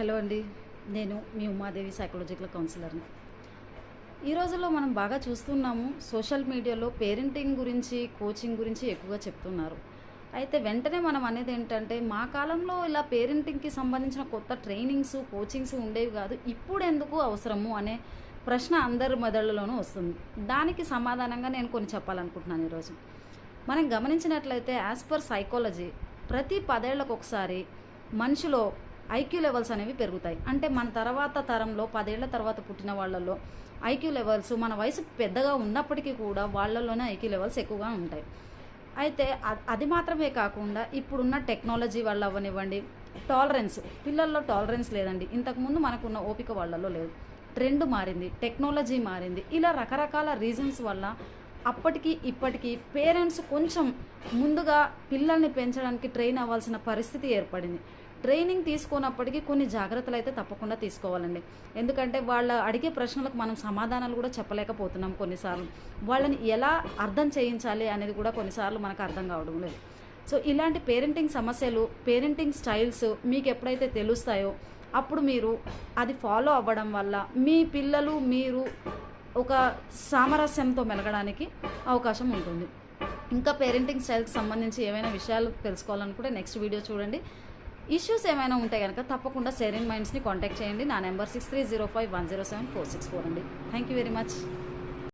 Hello అండి. నేను మీ Umadevi psychological కౌన్సిలర్ని ఈ రోజుల్లో మనం బాగా చూస్తున్నాము సోషల్ మీడియాలో పేరెంటింగ్ గురించి కోచింగ్ గురించి ఎక్కువగా చెప్తున్నారు. అయితే వెంటనే మనం అనేది ఏంటంటే మా కాలంలో ఇలా పేరెంటింగ్కి సంబంధించిన కొత్త ట్రైనింగ్స్ కోచింగ్స్ ఉండేవి కాదు ఇప్పుడు ఎందుకు అవసరము అనే ప్రశ్న అందరి మెదళ్ళలోనూ వస్తుంది. దానికి సమాధానంగా నేను కొన్ని చెప్పాలనుకుంటున్నాను ఈరోజు మనం గమనించినట్లయితే యాజ్ పర్ సైకాలజీ ప్రతి పదేళ్ళకు ఒకసారి మనిషిలో ఐక్యూ లెవెల్స్ అనేవి పెరుగుతాయి. అంటే మన తర్వాత తరంలో పదేళ్ళ తర్వాత పుట్టిన వాళ్ళల్లో ఐక్యూ లెవెల్స్ మన వయసు పెద్దగా ఉన్నప్పటికీ కూడా వాళ్ళలోనే ఐక్యూ లెవెల్స్ ఎక్కువగా ఉంటాయి. అయితే అది మాత్రమే కాకుండా ఇప్పుడున్న టెక్నాలజీ వల్ల అవ్వనివ్వండి టాలరెన్స్ పిల్లల్లో టాలరెన్స్ లేదండి. ఇంతకుముందు మనకున్న ఓపిక వాళ్ళలో లేదు. ట్రెండ్ మారింది టెక్నాలజీ మారింది. ఇలా రకరకాల రీజన్స్ వల్ల అప్పటికి ఇప్పటికీ పేరెంట్స్ కొంచెం ముందుగా పిల్లల్ని పెంచడానికి ట్రైన్ అవ్వాల్సిన పరిస్థితి ఏర్పడింది. ట్రైనింగ్ తీసుకున్నప్పటికీ కొన్ని జాగ్రత్తలు అయితే తప్పకుండా తీసుకోవాలండి. ఎందుకంటే వాళ్ళ అడిగే ప్రశ్నలకు మనం సమాధానాలు కూడా చెప్పలేకపోతున్నాం కొన్నిసార్లు. వాళ్ళని ఎలా అర్థం చేయించాలి అనేది కూడా కొన్నిసార్లు మనకు అర్థం కావడం లేదు. సో ఇలాంటి పేరెంటింగ్ సమస్యలు పేరెంటింగ్ స్టైల్స్ మీకు ఎప్పుడైతే తెలుస్తాయో అప్పుడు మీరు అది ఫాలో అవ్వడం వల్ల మీ పిల్లలు మీరు ఒక సామరస్యంతో మెలగడానికి అవకాశం ఉంటుంది. ఇంకా పేరెంటింగ్ స్టైల్కి సంబంధించి ఏమైనా విషయాలు తెలుసుకోవాలనుకుంటే నెక్స్ట్ వీడియో చూడండి. ఇష్యూస్ ఏమైనా ఉంటే కనుక తప్పకుండా సెరీన్ మైండ్స్ని కాంటాక్ట్ చేయండి. నా number six three zero five one zero seven four six four అండి. Thank you very much